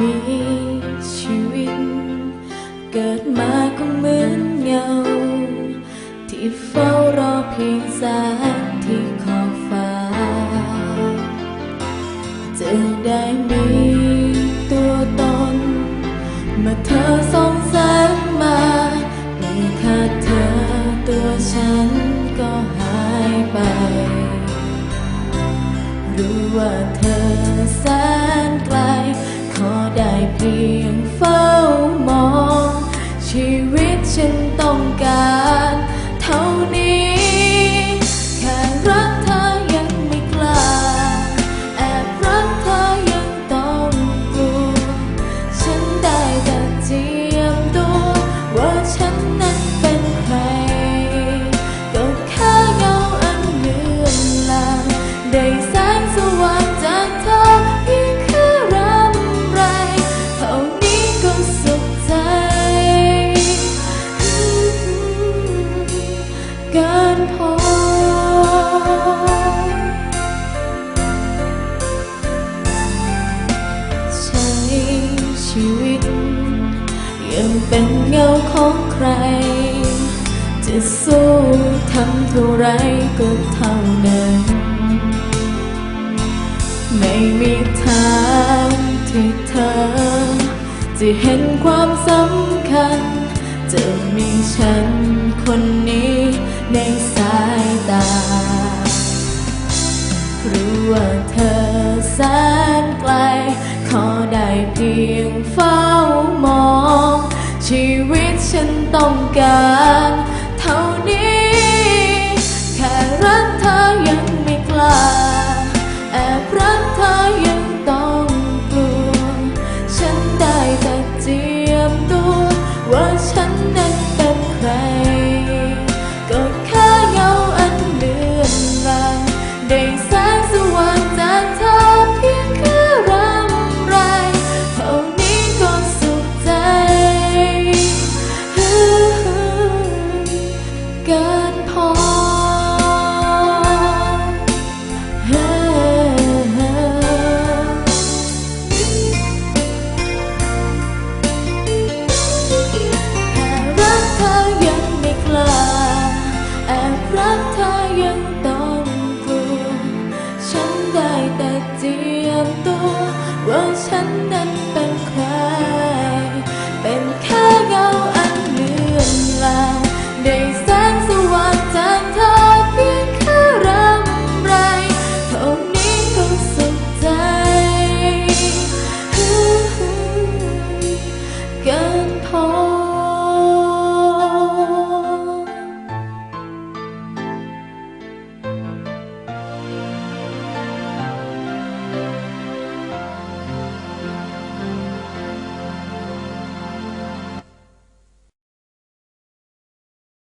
มีชีวิต เกิดมาก็เหมือนเงา ที่เฝ้ารอเพียงแสงที่ขอบฟ้า จะได้มีตัวตน เมื่อเธอส่องแสงมาเมื่อขาดเธอตัวฉันก็หายไป รู้ว่าเธอ ไเกินพอ ใช้ชีวิต ยังเป็นเงาของใคร จะสู้ทำเท่าไรก็เท่านั้น ไม่มีทางที่เธอ จะเห็นความสำ พี แต่เจียมตัวว่าฉันนั้นเป็นใคร